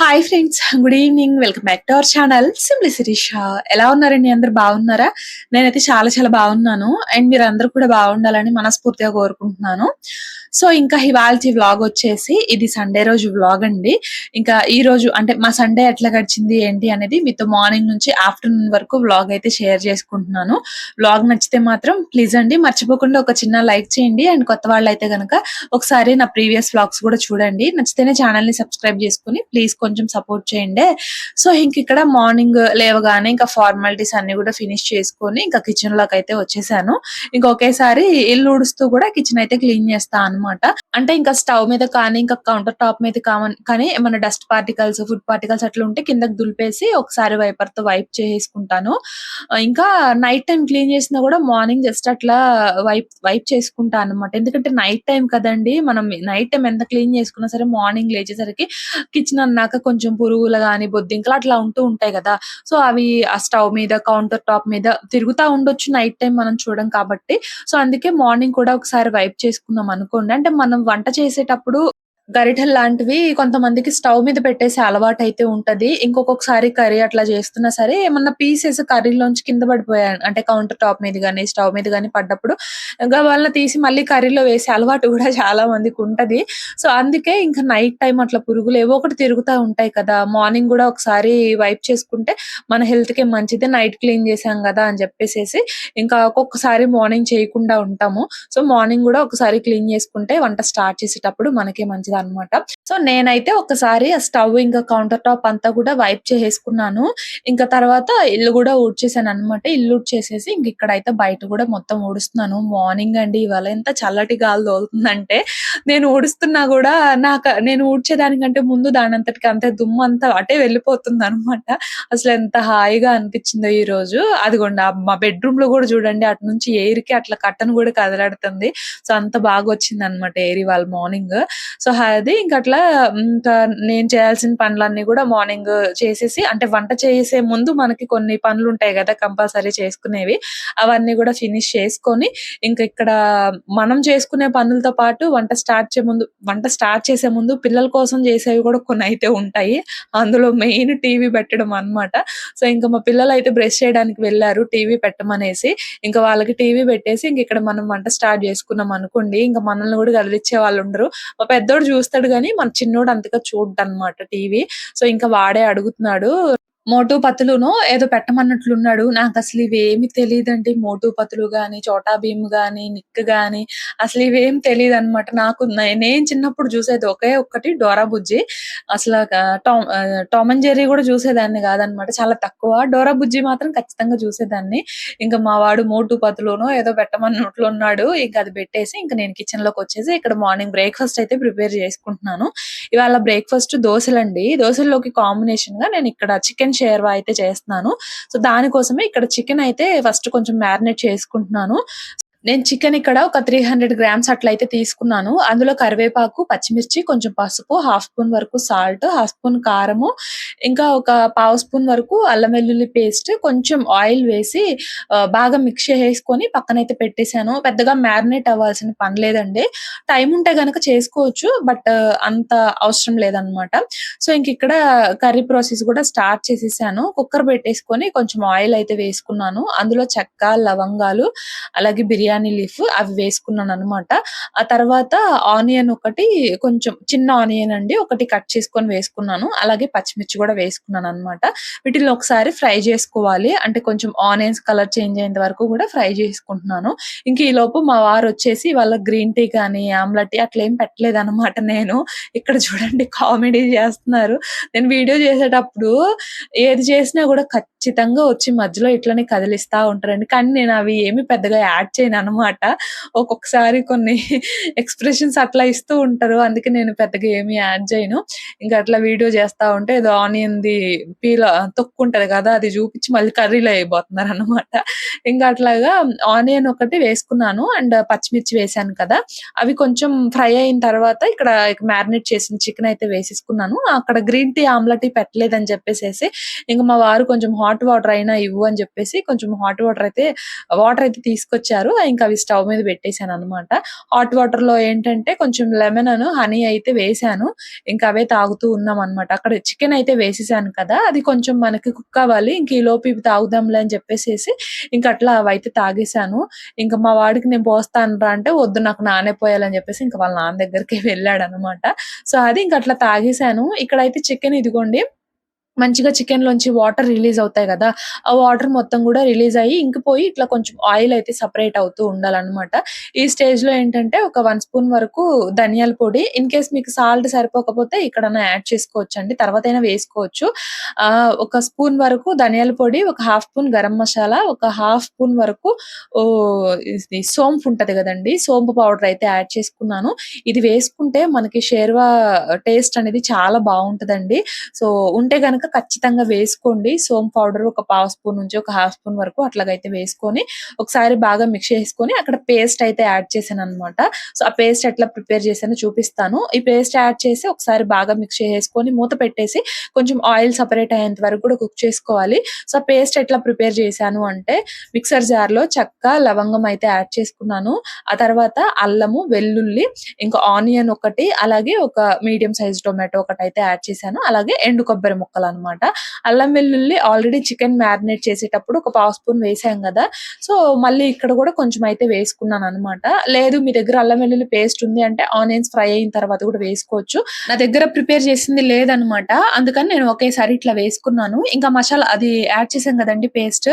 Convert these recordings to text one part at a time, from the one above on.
Hi friends good evening welcome back to our channel simply Sirisha ఎలా ఉన్నారండి? అందరు బాగున్నారా? నేనైతే చాలా చాలా బాగున్నాను. అండ్ మీరు అందరు కూడా బాగుండాలని మనస్ఫూర్తిగా కోరుకుంటున్నాను. సో ఇంకా ఇవాళ వ్లాగ్ వచ్చేసి ఇది సండే రోజు వ్లాగ్ అండి. ఇంకా ఈ రోజు అంటే మా సండే ఎట్లా గడిచింది ఏంటి అనేది మీతో మార్నింగ్ నుంచి ఆఫ్టర్నూన్ వరకు వ్లాగ్ అయితే షేర్ చేసుకుంటున్నాను. వ్లాగ్ నచ్చితే మాత్రం ప్లీజ్ అండి మర్చిపోకుండా ఒక చిన్న లైక్ చేయండి. అండ్ కొత్త వాళ్ళు అయితే కనుక ఒకసారి నా ప్రీవియస్ వ్లాగ్స్ కూడా చూడండి. నచ్చితేనే ఛానల్ని సబ్స్క్రైబ్ చేసుకుని ప్లీజ్ కొంచెం సపోర్ట్ చేయండి. సో ఇంక ఇక్కడ మార్నింగ్ లేవగానే ఇంకా ఫార్మాలిటీస్ అన్ని కూడా ఫినిష్ చేసుకొని ఇంకా కిచెన్లోకి అయితే వచ్చేసాను. ఇంకా ఒకేసారి ఇల్లు ఉడుస్తూ కూడా కిచెన్ అయితే క్లీన్ చేస్తా అన్నమాట. అంటే ఇంకా స్టవ్ మీద కానీ ఇంకా కౌంటర్ టాప్ మీద కామన్- కానీ ఏమైనా డస్ట్ పార్టికల్స్ ఫుడ్ పార్టికల్స్ అట్లా ఉంటే కిందకి దులిపేసి ఒకసారి వైపర్తో వైప్ చేసుకుంటాను ఇంకా నైట్ టైం క్లీన్ చేసినా కూడా మార్నింగ్ జస్ట్ అట్లా వైప్ వైప్ చేసుకుంటాను అనమాట ఎందుకంటే నైట్ టైం కదండి మనం నైట్ టైం ఎంత క్లీన్ చేసుకున్నా సరే మార్నింగ్ లేచేసరికి కిచెన్ అన్నాక కొంచెం పురుగులు కానీ బొద్దింకలు అట్లా ఉంటూ ఉంటాయి కదా. సో అవి ఆ స్టవ్ మీద కౌంటర్ టాప్ మీద తిరుగుతా ఉండొచ్చు నైట్ టైం మనం చూడం కాబట్టి. సో అందుకే మార్నింగ్ కూడా ఒకసారి వైప్ చేసుకున్నాం అనుకోండి. అంటే మనం వంట చేసేటప్పుడు గరిటెలు లాంటివి కొంతమందికి స్టవ్ మీద పెట్టేసే అలవాటు అయితే ఉంటది. ఇంకొకసారి కర్రీ అట్లా చేస్తున్నా సరే ఏమన్నా పీసెస్ కర్రీలోంచి కింద పడిపోయాయి అంటే కౌంటర్ టాప్ మీద కానీ స్టవ్ మీద కానీ పడ్డప్పుడు ఇంకా వాళ్ళని తీసి మళ్ళీ కర్రీలో వేసే అలవాటు కూడా చాలా మందికి ఉంటది. సో అందుకే ఇంకా నైట్ టైం అట్లా పురుగులు ఏవో ఒకటి తిరుగుతూ ఉంటాయి కదా. మార్నింగ్ కూడా ఒకసారి వైప్ చేసుకుంటే మన హెల్త్కి మంచిది. నైట్ క్లీన్ చేసాం కదా అని చెప్పేసి ఇంకా ఒక్కొక్కసారి మార్నింగ్ చేయకుండా ఉంటాము. సో మార్నింగ్ కూడా ఒకసారి క్లీన్ చేసుకుంటే వంట స్టార్ట్ చేసేటప్పుడు మనకే మంచిది. అన్నమాట సో నేనైతే ఒకసారి ఆ స్టవ్ ఇంకా కౌంటర్ టాప్ అంతా కూడా వైప్ చేసేసుకున్నాను. ఇంకా తర్వాత ఇల్లు కూడా ఊడ్చేసాను అనమాట ఇల్లు ఊడ్చేసేసి ఇంక ఇక్కడైతే బయట కూడా మొత్తం ఊడుస్తున్నాను. మార్నింగ్ అండి ఇవాళ ఎంత చల్లటి గాలి తోలుతుందంటే నేను ఊడుస్తున్నా కూడా నాకు నేను ఊడ్చేదానికంటే ముందు దాని అంతటికి అంతే దుమ్ము అంతా అటే వెళ్ళిపోతుంది అనమాట అసలు ఎంత హాయిగా అనిపించిందో ఈ రోజు. అదిగోండి ఆ మా బెడ్రూమ్లో కూడా చూడండి అటు నుంచి ఎయిర్కి అట్లా కట్టను కూడా కదలాడుతుంది. సో అంత బాగా వచ్చింది అనమాట ఎయిర్ ఇవాళ మార్నింగ్. సో అది. ఇంకా అట్లా ఇంకా నేను చేయాల్సిన పనులన్నీ కూడా మార్నింగ్ చేసేసి అంటే వంట చేసే ముందు మనకి కొన్ని పనులు ఉంటాయి కదా కంపల్సరీ చేసుకునేవి అవన్నీ కూడా ఫినిష్ చేసుకొని ఇంకా ఇక్కడ మనం చేసుకునే పనులతో పాటు వంట స్టార్ట్ చే ముందు వంట స్టార్ట్ చేసే ముందు పిల్లల కోసం చేసేవి కూడా కొన్ని అయితే ఉంటాయి. అందులో మెయిన్ టీవీ పెట్టడం అన్నమాట. సో ఇంకా మా పిల్లలు అయితే బ్రష్ చేయడానికి వెళ్ళారు టీవీ పెట్టమనేసి ఇంకా వాళ్ళకి టీవీ పెట్టేసి ఇంక ఇక్కడ మనం వంట స్టార్ట్ చేసుకున్నాం అనుకోండి ఇంకా మనల్ని కూడా కదిలిచ్చే వాళ్ళు ఉండరు మా పెద్దోడు చూస్తాడు కానీ మన చిన్నోడు అంతగా చూడ్డు అనమాట టీవీ. సో ఇంకా వాడే అడుగుతున్నాడు మోటు పతులును ఏదో పెట్టమన్నట్లున్నాడు. నాకు అసలు ఇవేమి తెలియదండి మోటు పతులు గాని చోటా భీమ్ గాని నిక్ గాని అసలు ఇవేం తెలియదు అనమాట నాకు నేను చిన్నప్పుడు చూసేది ఒకే ఒక్కటి డోరా బుజ్జి. అసలు టామ్ టామ్ అండ్ జెర్రీ కూడా చూసేదాన్ని కాదనమాట చాలా తక్కువ. డోరా బుజ్జి మాత్రం ఖచ్చితంగా చూసేదాన్ని. ఇంకా మా వాడు మోటు పతులును ఏదో పెట్టమన్నట్లు ఉన్నాడు ఇంకా అది పెట్టేసి ఇంకా నేను కిచెన్లోకి వచ్చేసి ఇక్కడ మార్నింగ్ బ్రేక్ఫాస్ట్ అయితే ప్రిపేర్ చేసుకుంటున్నాను. ఇవాళ బ్రేక్ఫాస్ట్ దోశలండి. దోశల్లోకి కాంబినేషన్గా నేను ఇక్కడ చికెన్ షేర్వా అయితే చేస్తున్నాను. సో దానికోసమే ఇక్కడ చికెన్ అయితే ఫస్ట్ కొంచెం మ్యారినేట్ చేసుకుంటున్నాను. నేను చికెన్ ఇక్కడ ఒక త్రీ హండ్రెడ్ గ్రామ్స్ అట్లా అయితే తీసుకున్నాను. అందులో కరివేపాకు పచ్చిమిర్చి కొంచెం పసుపు హాఫ్ స్పూన్ వరకు సాల్ట్ హాఫ్ స్పూన్ కారము ఇంకా ఒక పావు స్పూన్ వరకు అల్లం వెల్లుల్లి పేస్ట్ కొంచెం ఆయిల్ వేసి బాగా మిక్స్ చేసుకొని పక్కనైతే పెట్టేశాను. పెద్దగా మ్యారినేట్ అవ్వాల్సిన పని లేదండి. టైం ఉంటే కనుక చేసుకోవచ్చు బట్ అంత అవసరం లేదనమాట సో ఇంక ఇక్కడ కర్రీ ప్రాసెస్ కూడా స్టార్ట్ చేసేసాను. కుక్కర్ పెట్టేసుకొని కొంచెం ఆయిల్ అయితే వేసుకున్నాను. అందులో చెక్క లవంగాలు అలాగే బిర్యానీ లీఫ్ అవి వేసుకున్నాను అనమాట ఆ తర్వాత ఆనియన్ ఒకటి కొంచెం చిన్న ఆనియన్ అండి ఒకటి కట్ చేసుకొని వేసుకున్నాను. అలాగే పచ్చిమిర్చి కూడా వేసుకున్నాను అనమాట వీటిని ఒకసారి ఫ్రై చేసుకోవాలి. అంటే కొంచెం ఆనియన్స్ కలర్ చేంజ్ అయ్యేంత వరకు కూడా ఫ్రై చేసుకుంటున్నాను. ఇంక ఈ లోపు మా వారు వచ్చేసి వాళ్ళ గ్రీన్ టీ కానీ ఆమ్లెట్ టీ అట్లా ఏం పెట్టలేదు అనమాట నేను. ఇక్కడ చూడండి కామెడీ చేస్తున్నారు. నేను వీడియో చేసేటప్పుడు ఏది చేసినా కూడా ఖచ్చితంగా వచ్చి మధ్యలో ఇట్లనే కదిలిస్తా ఉంటారండి. కానీ నేను అవి ఏమి పెద్దగా యాడ్ చేయను. అనమాట ఒక్కొక్కసారి కొన్ని ఎక్స్ప్రెషన్స్ అట్లా ఇస్తూ ఉంటారు. అందుకే నేను పెద్దగా ఏమి యాడ్ చేయను. ఇంకా అట్లా వీడియో చేస్తా ఉంటే ఏదో ఆనియన్ ది పీల తొక్కుంటది కదా అది చూపించి మళ్ళీ కర్రీలో అయిపోతున్నారు అనమాట ఇంకా అట్లాగా ఆనియన్ ఒకటి వేసుకున్నాను. అండ్ పచ్చిమిర్చి వేసాను కదా. అవి కొంచెం ఫ్రై అయిన తర్వాత ఇక్కడ మ్యారినేట్ చేసిన చికెన్ అయితే వేసేసుకున్నాను. అక్కడ గ్రీన్ టీ ఆమ్లెట్ టీ పెట్టలేదని చెప్పేసి ఇంకా మా వారు కొంచెం హాట్ వాటర్ అయినా ఇవ్వు అని చెప్పేసి కొంచెం హాట్ వాటర్ అయితే వాటర్ అయితే తీసుకొచ్చారు. ఇంకా అవి స్టవ్ మీద పెట్టేసాను అనమాట హాట్ వాటర్లో ఏంటంటే కొంచెం లెమన్ అను హనీ అయితే వేసాను ఇంకా అవే తాగుతూ ఉన్నాం అనమాట అక్కడ చికెన్ అయితే వేసేసాను కదా అది కొంచెం మనకి కుక్ అవ్వాలి ఇంక ఈ లోపు ఇవి తాగుదాంలే అని చెప్పేసి ఇంకా అట్లా అవి అయితే తాగేసాను ఇంకా మా వాడికి నేను పోస్తాను రా అంటే వద్దు నాకు నానే పోయాలని చెప్పేసి ఇంకా వాళ్ళ నాన్న దగ్గరికి వెళ్ళాడు అనమాట సో అది ఇంకా అట్లా తాగేసాను ఇక్కడైతే చికెన్ ఇదిగోండి మంచిగా చికెన్ లోంచి వాటర్ రిలీజ్ అవుతాయి కదా ఆ వాటర్ మొత్తం కూడా రిలీజ్ అయ్యి ఇంకిపోయి ఇట్లా కొంచెం ఆయిల్ అయితే సపరేట్ అవుతూ ఉండాలన్నమాట. ఈ స్టేజ్లో ఏంటంటే ఒక వన్ స్పూన్ వరకు ధనియాల పొడి ఇన్ కేస్ మీకు సాల్ట్ సరిపోకపోతే ఇక్కడ యాడ్ చేసుకోవచ్చు అండి తర్వాత అయినా వేసుకోవచ్చు. ఆ ఒక స్పూన్ వరకు ధనియాల పొడి ఒక హాఫ్ స్పూన్ గరం మసాలా ఒక హాఫ్ స్పూన్ వరకు ఓ సోంపు ఉంటది కదండి సోంపు పౌడర్ అయితే యాడ్ చేసుకున్నాను. ఇది వేసుకుంటే మనకి షేర్వా టేస్ట్ అనేది చాలా బాగుంటదండి. సో ఉంటే తర్వాత ఖచ్చితంగా వేసుకోండి. సోమ్ పౌడర్ ఒక పావు స్పూన్ నుంచి ఒక హాఫ్ స్పూన్ వరకు అట్లాగైతే వేసుకొని ఒకసారి బాగా మిక్స్ చేసుకొని అక్కడ పేస్ట్ అయితే యాడ్ చేశాను అనమాట సో ఆ పేస్ట్ ఎట్లా ప్రిపేర్ చేశానో చూపిస్తాను. ఈ పేస్ట్ యాడ్ చేసి ఒకసారి బాగా మిక్స్ చేసుకొని మూత పెట్టేసి కొంచెం ఆయిల్ సపరేట్ అయ్యేంత వరకు కూడా కుక్ చేసుకోవాలి. సో ఆ పేస్ట్ ఎట్లా ప్రిపేర్ చేశాను అంటే మిక్సర్ జార్లో చెక్క లవంగం అయితే యాడ్ చేసుకున్నాను. ఆ తర్వాత అల్లము వెల్లుల్లి ఇంకా ఆనియన్ ఒకటి అలాగే ఒక మీడియం సైజ్ టొమాటో ఒకటి అయితే యాడ్ చేశాను. అలాగే ఎండు కొబ్బరి ముక్కలు అన్నమాట. అల్లం వెల్లుల్లి ఆల్రెడీ చికెన్ మ్యారినేట్ చేసేటప్పుడు ఒక పావు స్పూన్ వేసాం కదా. సో మళ్ళీ ఇక్కడ కూడా కొంచెం అయితే వేసుకున్నాను అనమాట లేదు మీ దగ్గర అల్లం వెల్లుల్లి పేస్ట్ ఉంది అంటే ఆనియన్స్ ఫ్రై అయిన తర్వాత కూడా వేసుకోవచ్చు. నా దగ్గర ప్రిపేర్ చేసింది లేదనమాట అందుకని నేను ఒకేసారి ఇట్లా వేసుకున్నాను. ఇంకా మసాలా అది యాడ్ చేసాం కదండి పేస్ట్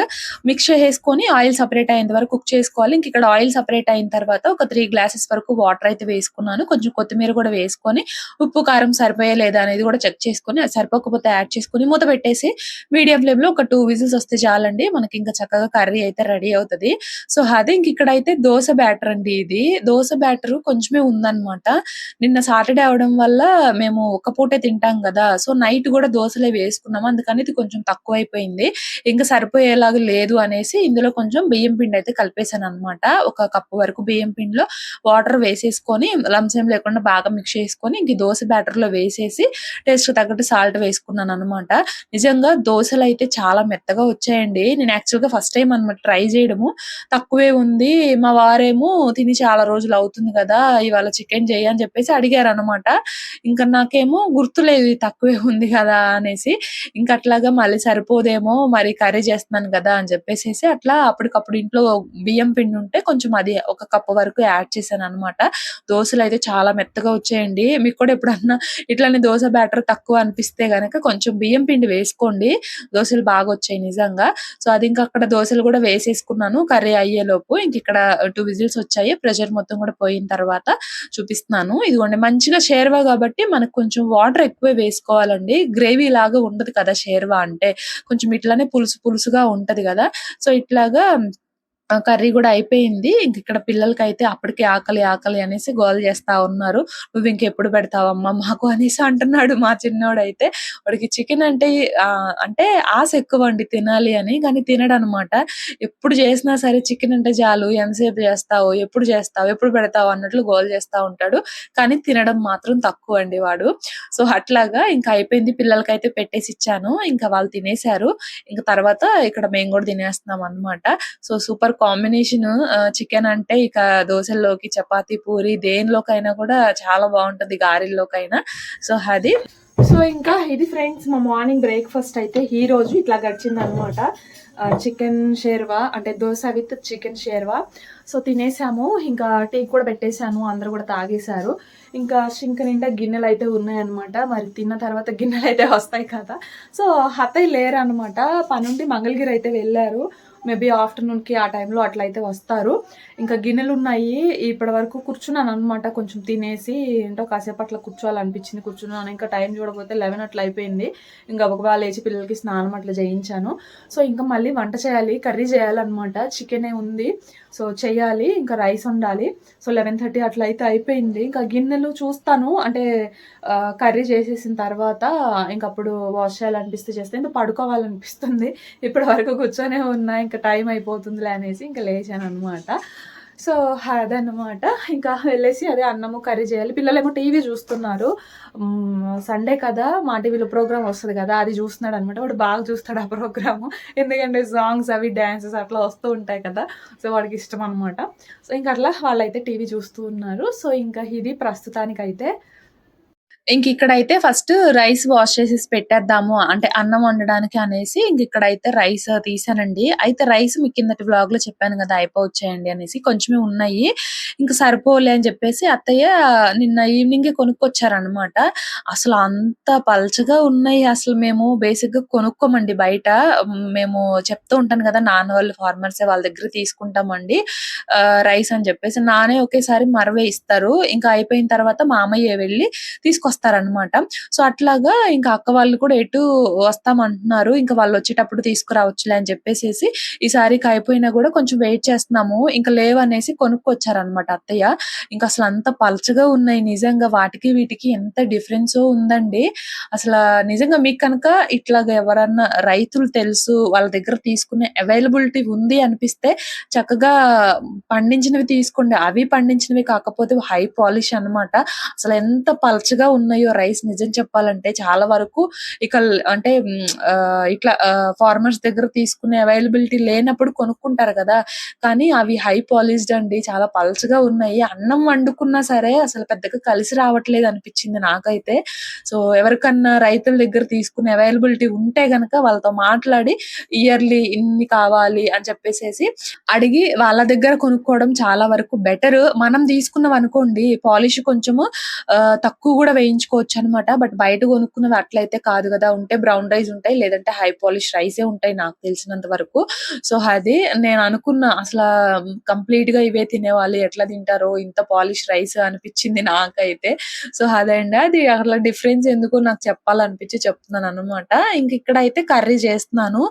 మిక్స్ చేసుకొని ఆయిల్ సపరేట్ అయ్యేంత వరకు కుక్ చేసుకోవాలి. ఇంక ఇక్కడ ఆయిల్ సపరేట్ అయిన తర్వాత ఒక త్రీ గ్లాసెస్ వరకు వాటర్ అయితే వేసుకున్నాను. కొంచెం కొత్తిమీర కూడా వేసుకొని ఉప్పు కారం సరిపోయే లేదా అనేది కూడా చెక్ చేసుకొని అది సరిపోకపోతే యాడ్ చేసుకుని మూత పెట్టేసి మీడియం ఫ్లేమ్లో ఒక టూ విజిల్స్ వస్తే చాలండి. మనకి ఇంకా చక్కగా కర్రీ అయితే రెడీ అవుతది. సో అదే ఇంక ఇక్కడ అయితే దోశ బ్యాటర్ అండి ఇది. దోశ బ్యాటర్ కొంచెమే ఉందన్నమాట. నిన్న సాటర్డే అవడం వల్ల మేము ఒక పూటే తింటాం కదా. సో నైట్ కూడా దోశలే వేసుకున్నాము. అందుకని ఇది కొంచెం తక్కువ అయిపోయింది ఇంకా సరిపోయేలాగా లేదు అనేసి ఇందులో కొంచెం బియ్యం పిండి అయితే కలిపేసాను అనమాట ఒక కప్పు వరకు బియ్యం పిండిలో వాటర్ వేసేసుకొని లంసేం లేకుండా బాగా మిక్స్ చేసుకొని ఇంక దోశ బ్యాటర్లో వేసేసి టేస్ట్ తగ్గట్టు సాల్ట్ వేసుకున్నాను అనమాట నిజంగా దోశలు అయితే చాలా మెత్తగా వచ్చాయండి. నేను యాక్చువల్గా ఫస్ట్ టైం అనమాట ట్రై చేయడము. తక్కువే ఉంది. మా వారేమో తిని చాలా రోజులు అవుతుంది కదా ఇవాళ చికెన్ చేయి అని చెప్పేసి అడిగారు అనమాట ఇంకా నాకేమో గుర్తులేదు తక్కువే ఉంది కదా అనేసి. ఇంకా అట్లాగా మళ్ళీ సరిపోదేమో మరి కర్రీ చేస్తున్నాను కదా అని చెప్పేసి అట్లా అప్పటికప్పుడు ఇంట్లో బియ్యం పిండి ఉంటే కొంచెం అది ఒక కప్పు వరకు యాడ్ చేశాను అనమాట. దోశలు అయితే చాలా మెత్తగా వచ్చాయండి. మీకు కూడా ఎప్పుడన్నా ఇట్లానే దోశ బ్యాటర్ తక్కువ అనిపిస్తే కనుక కొంచెం బియ్యం పిండి వేసుకోండి. దోశలు బాగా వచ్చాయి నిజంగా. సో అది ఇంకా అక్కడ దోశలు కూడా వేసేసుకున్నాను. కర్రీ అయ్యేలోపు ఇంక ఇక్కడ టూ విజిల్స్ వచ్చాయి. ప్రెషర్ మొత్తం కూడా పోయిన తర్వాత చూపిస్తున్నాను. ఇదిగోండి మంచిగా షేర్వా కాబట్టి మనకు కొంచెం వాటర్ ఎక్కువ వేసుకోవాలండి. గ్రేవీ లాగా ఉండదు కదా షేర్వా అంటే. కొంచెం ఇట్లానే పులుసు పులుసుగా ఉంటది కదా. సో ఇట్లాగా కర్రీ కూడా అయిపోయింది. ఇంక ఇక్కడ పిల్లలకైతే అప్పటికే ఆకలి ఆకలి అనేసి గోల చేస్తా ఉన్నారు. నువ్వు ఇంకెప్పుడు పెడతావమ్మా మాకు? అనేసి అంటున్నాడు మా చిన్నోడైతే. వాడికి చికెన్ అంటే అంటే ఆశ ఎక్కువ అండి తినాలి అని కానీ తినడు అనమాట ఎప్పుడు చేసినా సరే చికెన్ అంటే చాలు. ఎంతసేపు చేస్తావు? ఎప్పుడు చేస్తావు? ఎప్పుడు పెడతావు? అన్నట్లు గోల్ చేస్తా ఉంటాడు. కానీ తినడం మాత్రం తక్కువ అండి వాడు. సో అట్లాగా ఇంకా అయిపోయింది. పిల్లలకైతే పెట్టేసి ఇచ్చాను. ఇంకా వాళ్ళు తినేశారు. ఇంకా తర్వాత ఇక్కడ మేము కూడా తినేస్తున్నాం అన్నమాట. సో సూపర్ కాంబినేషన్ చికెన్ అంటే ఇక దోశల్లోకి చపాతీ పూరి దేనిలోకైనా కూడా చాలా బాగుంటుంది గారెల్లోకైనా. సో అది. సో ఇంకా ఇది ఫ్రెండ్స్ మా మార్నింగ్ బ్రేక్ఫాస్ట్ అయితే ఈ రోజు ఇట్లా గడిచింది అనమాట చికెన్ షేర్వా అంటే dosa with chicken sherwa. So తినేసాము. ఇంకా టీ కూడా పెట్టేశాను. అందరు కూడా తాగేశారు. ఇంకా సింక్ నిండా గిన్నెలు అయితే ఉన్నాయన్నమాట. మరి తిన్న తర్వాత గిన్నెలు అయితే వస్తాయి కదా. సో అత్తయ్య లేరు అనమాట పనుండి మంగళగిరి అయితే వెళ్ళారు. మేబీ ఆఫ్టర్నూన్కి ఆ టైంలో అట్లయితే వస్తారు. ఇంకా గిన్నెలు ఉన్నాయి ఇప్పటి వరకు కూర్చున్నాను అనమాట కొంచెం తినేసి ఏంటో కాసేపు అట్లా కూర్చోవాలనిపించింది. కూర్చున్నాను. ఇంకా టైం చూడకపోతే లెవెన్ అట్లా అయిపోయింది. ఇంకా ఒక లేచి పిల్లలకి స్నానం అట్లా చేయించాను. సో ఇంకా మళ్ళీ వంట చేయాలి కర్రీ చేయాలన్నమాట. చికెనే ఉంది. సో చేయాలి ఇంకా రైస్ ఉండాలి సో లెవెన్ థర్టీ అట్లా అయితే అయిపోయింది. ఇంకా గిన్నెలు చూస్తాను. అంటే కర్రీ చేసేసిన తర్వాత ఇంక అప్పుడు వాష్ చేయాలనిపిస్తే చేస్తే ఇంకా పడుకోవాలనిపిస్తుంది. ఇప్పటి వరకు కూర్చొనే ఉన్నా ఇంకా టైం అయిపోతుందిలే అనేసి ఇంకా లేచాను అనమాట సో అదనమాట ఇంకా వెళ్ళేసి అదే అన్నము కర్రీ చేయాలి. పిల్లలేమో టీవీ చూస్తున్నారు. సండే కదా మా టీవీలో ప్రోగ్రామ్ వస్తుంది కదా అది చూస్తున్నాడు అనమాట వాడు బాగా చూస్తాడు ఆ ప్రోగ్రాము. ఎందుకంటే సాంగ్స్ అవి డ్యాన్సెస్ అట్లా వస్తూ ఉంటాయి కదా సో వాడికి ఇష్టం అనమాట సో ఇంకా అట్లా వాళ్ళైతే టీవీ చూస్తూ ఉన్నారు. సో ఇంకా ఇది ప్రస్తుతానికైతే ఇంక ఇక్కడైతే ఫస్ట్ రైస్ వాష్ చేసేసి పెట్టేద్దాము. అంటే అన్నం వండడానికి అనేసి ఇంక ఇక్కడైతే రైస్ తీసానండి. అయితే రైస్ మీకు కిందటి వ్లాగ్లో చెప్పాను కదా అయిపోవచ్చాయండి అనేసి కొంచెమే ఉన్నాయి. ఇంకా సరిపోలే అని చెప్పేసి అత్తయ్య నిన్న ఈవినింగ్ కొనుక్కొచ్చారనమాట అసలు అంత పల్చగా ఉన్నాయి అసలు మేము. బేసిక్గా కొనుక్కోమండి బయట. మేము చెప్తూ ఉంటాను కదా నాన్న వాళ్ళు ఫార్మర్స్ వాళ్ళ దగ్గర తీసుకుంటామండి. రైస్ అని చెప్పేసి. నానే ఒకేసారి మరవే ఇస్తారు. ఇంకా అయిపోయిన తర్వాత మామయ్య వెళ్ళి తీసుకొస్తారనమాట సో అట్లాగా ఇంకా అక్క వాళ్ళు కూడా ఎటు వస్తామంటున్నారు. ఇంకా వాళ్ళు వచ్చేటప్పుడు తీసుకురావచ్చులే అని చెప్పేసి ఈసారికి అయిపోయినా కూడా కొంచెం వెయిట్ చేస్తున్నాము. ఇంకా లేవనేసి కొనుక్కొచ్చారనమాట అత్తయ్య. ఇంకా అసలు అంత పలచగా ఉన్నాయి నిజంగా. వాటికి వీటికి ఎంత డిఫరెన్స్ ఉందండి. అసలు నిజంగా మీకు కనుక ఇట్లాగ ఎవరన్నా రైతులు తెలుసు వాళ్ళ దగ్గర తీసుకునే అవైలబిలిటీ ఉంది అనిపిస్తే చక్కగా పండించినవి తీసుకోండి. అవి పండించినవి కాకపోతే హై పాలిష్ అన్నమాట. అసలు ఎంత పలచగా ఉన్నాయో రైస్ నిజం చెప్పాలంటే చాలా వరకు ఇక అంటే ఇట్లా ఫార్మర్స్ దగ్గర తీసుకునే అవైలబిలిటీ లేనప్పుడు కొనుక్కుంటారు కదా. కానీ అవి హై పాలిష్డ్ అండి చాలా పలచగా ఉన్నాయి. అన్నం వండుకున్నా సరే అసలు పెద్దగా కలిసి రావట్లేదు అనిపించింది నాకైతే. సో ఎవరికన్నా రైతుల దగ్గర తీసుకునే అవైలబిలిటీ ఉంటే గనక వాళ్ళతో మాట్లాడి ఇయర్లీ ఇన్ని కావాలి అని చెప్పేసేసి అడిగి వాళ్ళ దగ్గర కొనుక్కోవడం చాలా వరకు బెటర్ మనం తీసుకున్నాం అనుకోండి పాలిష్ కొంచెము తక్కువ కూడా వేయించుకోవచ్చు అనమాట బట్ బయట కొనుక్కున్నవి అట్లయితే కాదు కదా. ఉంటే బ్రౌన్ రైస్ ఉంటాయి లేదంటే హై పాలిష్ రైసే ఉంటాయి నాకు తెలిసినంత వరకు. సో అది నేను అనుకున్నా అసలు కంప్లీట్గా ఇవే తినేవాళ్ళు ఎట్లా తింటారో ఇంత పాలిష్ రైస్ అనిపించింది నాకైతే. సో అదండి అది అట్లా డిఫరెన్స్ ఎందుకో నాకు చెప్పాలనిపించి చెప్తున్నాను అనమాట ఇంక ఇక్కడ అయితే కర్రీ చేస్తున్నాను.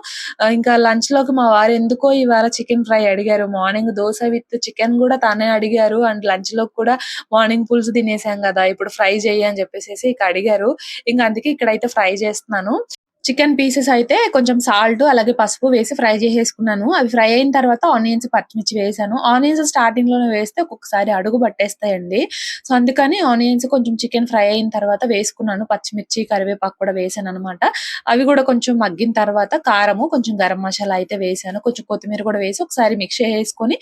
ఇంకా లంచ్లోకి మా వారు ఎందుకో ఇవాళ చికెన్ ఫ్రై అడిగారు. మార్నింగ్ దోశ విత్ చికెన్ కూడా తానే అడిగారు. అండ్ లంచ్లో కూడా మార్నింగ్ పులుసు తినేసాం కదా. ఇప్పుడు ఫ్రై చెయ్యి అని చెప్పేసి ఇక అడిగారు ఇంకా అందుకే ఇక్కడైతే ఫ్రై చేస్తున్నాను. చికెన్ పీసెస్ అయితే కొంచెం సాల్ట్ అలాగే పసుపు వేసి ఫ్రై చేసేసుకున్నాను. అవి ఫ్రై అయిన తర్వాత ఆనియన్స్ పచ్చిమిర్చి వేసాను. ఆనియన్స్ స్టార్టింగ్లోనే వేస్తే ఒక్కొక్కసారి అడుగు పట్టేస్తాయండి. సో అందుకని ఆనియన్స్ కొంచెం చికెన్ ఫ్రై అయిన తర్వాత వేసుకున్నాను. పచ్చిమిర్చి కరివేపాకు కూడా వేసాను అనమాట అవి కూడా కొంచెం మగ్గిన తర్వాత కారము కొంచెం గరం మసాలా అయితే వేసాను. కొంచెం కొత్తిమీర కూడా వేసి ఒకసారి మిక్స్ చేసుకొని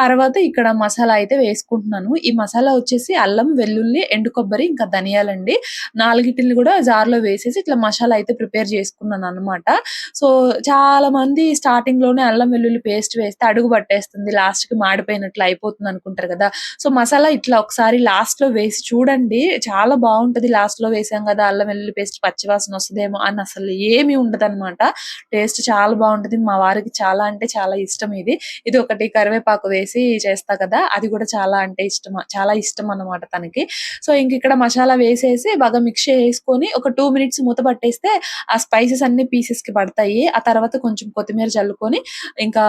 తర్వాత ఇక్కడ మసాలా అయితే వేసుకుంటున్నాను. ఈ మసాలా వచ్చేసి అల్లం వెల్లుల్లి ఎండు కొబ్బరి ఇంకా ధనియాలండి. నాలుగిటిని కూడా జార్లో వేసేసి ఇట్లా మసాలా అయితే ప్రిపేర్ చేసుకున్నాను అనమాట సో చాలా మంది స్టార్టింగ్లోనే అల్లం వెల్లుల్లి పేస్ట్ వేస్తే అడుగు పట్టేస్తుంది లాస్ట్కి మాడిపోయినట్లు అయిపోతుంది అనుకుంటారు కదా. సో మసాలా ఇట్లా ఒకసారి లాస్ట్లో వేసి చూడండి చాలా బాగుంటది లాస్ట్లో వేసాం కదా అల్లం వెల్లుల్లి పేస్ట్ పచ్చివాసన వస్తుందేమో అని అసలు ఏమీ ఉండదు టేస్ట్ చాలా బాగుంటది మా వారికి చాలా అంటే చాలా ఇష్టం ఇది. ఇది ఒకటి కరివేపాకు వేసి చేస్తా కదా అది కూడా చాలా అంటే ఇష్టం చాలా ఇష్టం అన్నమాట తనకి. సో ఇంక ఇక్కడ మసాలా వేసేసి బాగా మిక్స్ చేసుకొని ఒక టూ మినిట్స్ మూత పట్టేస్తే ఆ స్పైసెస్ అన్ని పీసెస్కి పడతాయి. ఆ తర్వాత కొంచెం కొత్తిమీర చల్లుకొని ఇంకా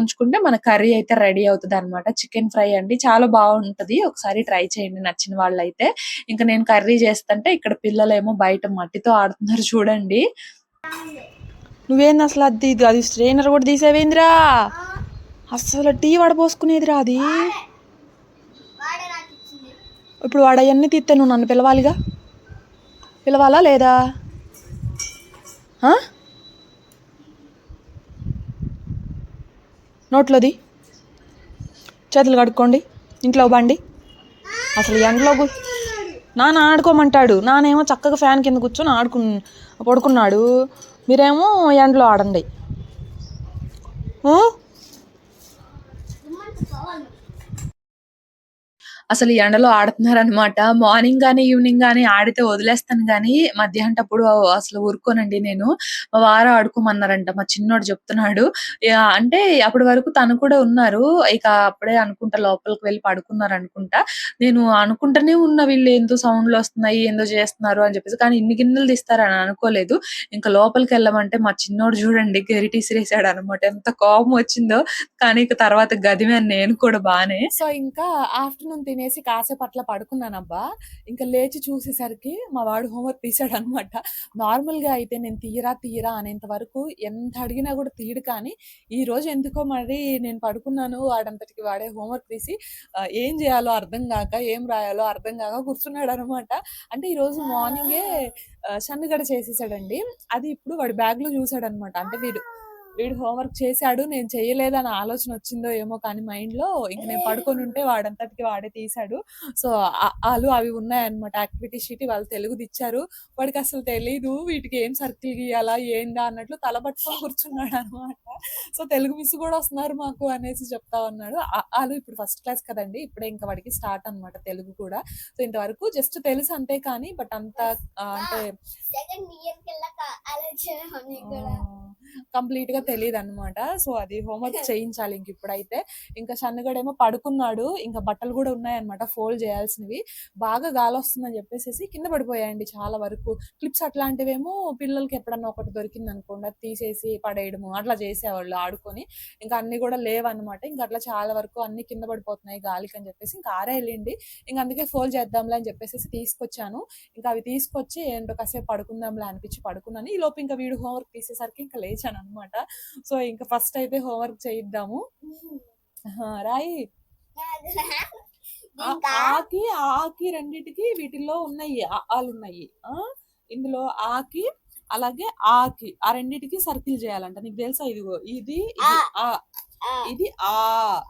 ఉంచుకుంటే మన కర్రీ అయితే రెడీ అవుతుంది అనమాట చికెన్ ఫ్రై అండి. చాలా బాగుంటది. ఒకసారి ట్రై చేయండి నచ్చిన వాళ్ళైతే. ఇంకా నేను కర్రీ చేస్తుంటే ఇక్కడ పిల్లలేమో బయట మట్టితో ఆడుతున్నారు చూడండి. నువ్వేంది అసలు అది ఇది? అది స్ట్రైనర్ కూడా తీసావేంద్రా? అసలు టీ వడపోసుకునేదిరా అది? ఇప్పుడు వాడు అవన్నీ తీస్తే నువ్వు నన్ను పిలవాలిగా? పిలవాలా లేదా? నోట్లోది? చేతులు కడుక్కోండి. ఇంట్లో బండి. అసలు ఎండలో నాన్న ఆడుకోమంటాడు. నానేమో చక్కగా ఫ్యాన్ కింద కూర్చొని ఆడుకు పడుకున్నాడు. మీరేమో ఎండలో ఆడండి. అసలు ఈ ఎండలో ఆడుతున్నారు అనమాట మార్నింగ్ కానీ ఈవినింగ్ కానీ ఆడితే వదిలేస్తాను గానీ మధ్యాహ్నటప్పుడు అసలు ఊరుకోనండి నేను. మా వారు ఆడుకోమన్నారంట మా చిన్నోడు చెప్తున్నాడు. అంటే అప్పటి వరకు తను కూడా ఉన్నారు. ఇక అప్పుడే అనుకుంటా లోపలికి వెళ్ళి పడుకున్నారు అనుకుంటా. నేను అనుకుంటానే ఉన్న వీళ్ళు ఏందో సౌండ్లు వస్తున్నాయి ఏందో చేస్తున్నారు అని చెప్పేసి. కానీ ఇన్ని గిన్నెలు తీస్తారని అనుకోలేదు. ఇంకా లోపలికి వెళ్ళమంటే మా చిన్నోడు చూడండి గెరిటి సిరేసాడు అనమాట ఎంత కోపం వచ్చిందో. కానీ ఇక తర్వాత గదిమే నేను కూడా బానే సో ఇంకా ఆఫ్టర్నూన్ తినేసి కాసేపు అట్లా పడుకున్నానబ్బా. ఇంకా లేచి చూసేసరికి మా వాడు హోంవర్క్ తీసాడు అనమాట నార్మల్గా అయితే నేను తీయరా తీయరా అనేంత వరకు ఎంత అడిగినా కూడా తీయడు కానీ ఈ రోజు ఎందుకో మరి నేను పడుకున్నాను వాడంతటికి వాడే హోంవర్క్ తీసి ఏం చేయాలో అర్థం కాక ఏం రాయాలో అర్థం కాక కూర్చున్నాడు అనమాట అంటే ఈ రోజు మార్నింగే సన్నగడ చేసేసాడండి. అది ఇప్పుడు వాడి బ్యాగ్లో చూసాడు అనమాట అంటే వీడు వీడు హోంవర్క్ చేశాడు నేను చేయలేదని ఆలోచన వచ్చిందో ఏమో కానీ మైండ్లో ఇంక నేను పడుకొని ఉంటే వాడంతటికి వాడే తీశాడు. సో వాళ్ళు అవి ఉన్నాయన్నమాట. యాక్టివిటీ షీట్ వాళ్ళు తెలుగుది ఇచ్చారు వాడికి అసలు తెలీదు వీటికి ఏం సర్కిల్ గీయాలా ఏందా అన్నట్లు తల పట్టుకొని కూర్చున్నాడు అనమాట సో తెలుగు మిస్ కూడా వస్తున్నారు మాకు అనేసి చెప్తా ఉన్నాడు. వాళ్ళు ఇప్పుడు ఫస్ట్ క్లాస్ కదండి ఇప్పుడే ఇంకా వాడికి స్టార్ట్ అన్నమాట తెలుగు కూడా. సో ఇంతవరకు జస్ట్ తెలుసు అంతే కానీ బట్ అంత అంటే కంప్లీట్గా తెలియదు అనమాట సో అది హోంవర్క్ చేయించాలి ఇంక ఇప్పుడైతే. ఇంకా సన్నగడేమో పడుకున్నాడు ఇంకా బట్టలు కూడా ఉన్నాయన్నమాట ఫోల్డ్ చేయాల్సినవి. బాగా గాలి వస్తుందని చెప్పేసి కింద పడిపోయాయండి చాలా వరకు. క్లిప్స్ అట్లాంటివేమో పిల్లలకి ఎప్పుడన్నా ఒకటి దొరికింది అనుకోండి అది తీసేసి పడేయడము అట్లా చేసేవాళ్ళు ఆడుకొని. ఇంకా అన్ని కూడా లేవన్నమాట. ఇంకా అట్లా చాలా వరకు అన్ని కింద పడిపోతున్నాయి గాలికి అని చెప్పేసి ఇంకా ఆరేళ్ళిండి ఇంకా అందుకే ఫోల్డ్ చేద్దాంలే అని చెప్పేసి తీసుకొచ్చాను. ఇంకా అవి తీసుకొచ్చి ఏంటో కాసేపు పడుకుందాంలే అనిపించి పడుకున్నాను. ఈ లోపు ఇంకా వీడు హోంవర్క్ తీసేసరికి ఇంకా లేచాను. అనమాట సో ఇంకా ఫస్ట్ అయితే హోంవర్క్ చేయిద్దాము. రాయి. ఆకి ఆకి రెండిటికి వీటిల్లో ఉన్నాయి. ఆలు ఉన్నాయి ఆ ఇందులో ఆకి అలాగే ఆకి. ఆ రెండిటికి సర్కిల్ చేయాలంట. నీకు తెలుసా? ఇదిగో ఇది ఇది ఆ. ఆ, ఇది ఆ.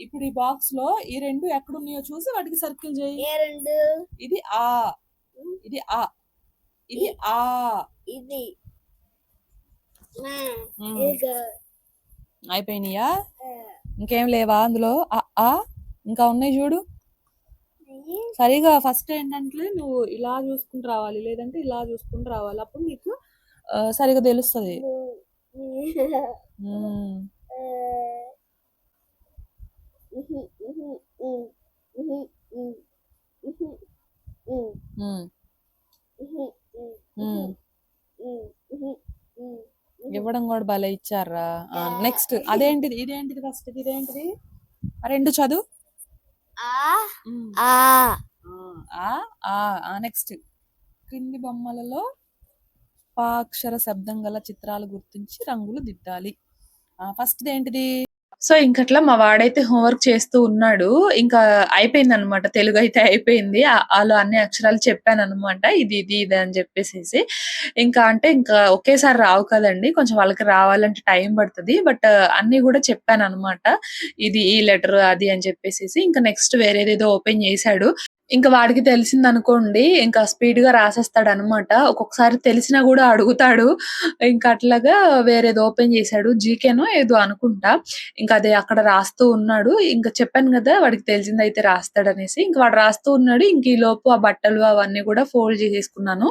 ఇప్పుడు ఈ బాక్స్లో ఈ రెండు ఎక్కడ ఉన్నాయో చూసి వాటికి సర్కిల్ చేయి. ఇది ఆ. ఇది ఆ. ఇది ఆ. ఇది. అయిపోయినాయా? ఇంకేం లేవా అందులో? ఆ ఇంకా ఉన్నాయి చూడు. సరిగా ఫస్ట్ ఏంటంటే నువ్వు ఇలా చూసుకుంటూ రావాలి లేదంటే ఇలా చూసుకుంటూ రావాలి. అప్పుడు నీకు సరిగా తెలుస్తుంది. ఉమ్. ఆ, ఉహు, ఉహు, ఉమ్, ఇవ్వడం కూడా భలే ఇచ్చారా? నెక్స్ట్ అదేంటిది? ఇదేంటిది ఫస్ట్ ఇదేంటిది రెండు చదువు? నెక్స్ట్ క్రింది బొమ్మలలో పాక్షర శబ్దం గల చిత్రాలు గుర్తించి రంగులు దిద్దాలి. ఫస్ట్ ఏంటిది? సో ఇంకట్లా మా వాడైతే హోంవర్క్ చేస్తూ ఉన్నాడు. ఇంకా అయిపోయింది అనమాట తెలుగు అయితే అయిపోయింది. వాళ్ళు అన్ని అక్షరాలు చెప్పాను అనమాట ఇది ఇది ఇది అని చెప్పేసి ఇంకా అంటే ఇంకా ఒకేసారి రావు కదండి. కొంచెం వాళ్ళకి రావాలంటే టైం పడుతుంది. బట్ అన్ని కూడా చెప్పాను అనమాట ఇది ఈ లెటర్ అది అని చెప్పేసి ఇంకా నెక్స్ట్ వేరేదేదో ఓపెన్ చేశాడు. ఇంకా వాడికి తెలిసింది అనుకోండి ఇంకా స్పీడ్గా రాసేస్తాడు అనమాట ఒక్కొక్కసారి తెలిసినా కూడా అడుగుతాడు. ఇంకా అట్లాగా వేరేది ఓపెన్ చేశాడు జీకేనో ఏదో అనుకుంటా. ఇంకా అదే అక్కడ రాస్తూ ఉన్నాడు. ఇంకా చెప్పాను కదా వాడికి తెలిసింది అయితే రాస్తాడు అనేసి ఇంకా వాడు రాస్తూ ఉన్నాడు. ఇంక ఈ లోపు ఆ బట్టలు అవన్నీ కూడా ఫోల్డ్ చేసేసుకున్నాను.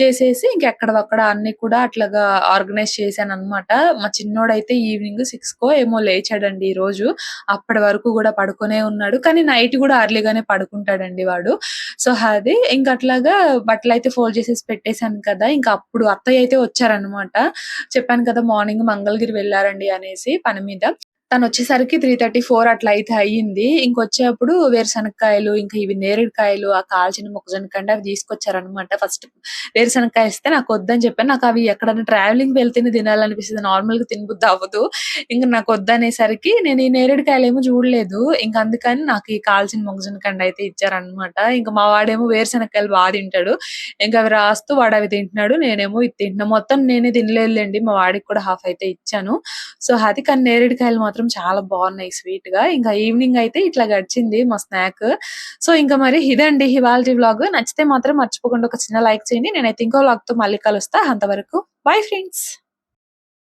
చేసేసి ఇంకెక్కడవక్కడ అన్ని కూడా అట్లాగా ఆర్గనైజ్ చేశాను అనమాట మా చిన్నోడైతే ఈవినింగ్ సిక్స్ కో ఏమో లేచాడండి ఈ రోజు అప్పటి వరకు కూడా పడుకునే ఉన్నాడు. కానీ నైట్ కూడా అర్లీగానే పడుకుంటాడండి ఉండేవాడు సో అది ఇంకా అట్లాగా బట్టలు అయితే ఫోల్డ్ చేసేసి పెట్టేశాను కదా ఇంకా అప్పుడు అత్తయ్య అయితే వచ్చారనమాట చెప్పాను కదా మార్నింగ్ మంగళగిరి వెళ్ళారండి అనేసి పని మీద. తను వచ్చేసరికి త్రీ థర్టీ ఫోర్ అట్లా అయితే అయ్యింది. ఇంకొచ్చేప్పుడు వేరుశనక్కాయలు ఇంకా ఇవి నేరేడుకాయలు ఆ కాల్చిన మొక్కజొన్న కంటే అవి తీసుకొచ్చారనమాట ఫస్ట్ వేరుశనక్కాయ ఇస్తే నాకు వద్దని చెప్పాను. నాకు అవి ఎక్కడైనా ట్రావెలింగ్ వెళ్తేనే తినాలనిపిస్తుంది. నార్మల్గా తినబుద్ధి అవ్వదు. ఇంకా నాకు వద్దనేసరికి నేను ఈ నేరేడుకాయలు ఏమో చూడలేదు. ఇంకా అందుకని నాకు ఈ కాల్చిన మొక్కజొన్న కండ అయితే ఇచ్చారనమాట ఇంకా మా వాడేమో వేరుశనక్కాయలు బాగా తింటాడు. ఇంకా అవి రాస్తూ వాడు అవి తింటున్నాడు. నేనేమో ఇది తింటున్నా. మొత్తం నేనే తినలేదులేండి. మా వాడికి కూడా హాఫ్ అయితే ఇచ్చాను. సో అది కానీ నేరేడుకాయలు మాత్రం చాలా బాగున్నాయి స్వీట్గా ఇంకా ఈవినింగ్ అయితే ఇట్లా గడిచింది మా స్నాక్. సో ఇంకా మరి ఇదండి ఇవాళ వ్లాగ్. నచ్చితే మాత్రం మర్చిపోకుండా ఒక చిన్న లైక్ చేయండి. నేనైతే ఇంకో వ్లాగ్తో మళ్ళీ కలుస్తా. అంతవరకు బై ఫ్రెండ్స్.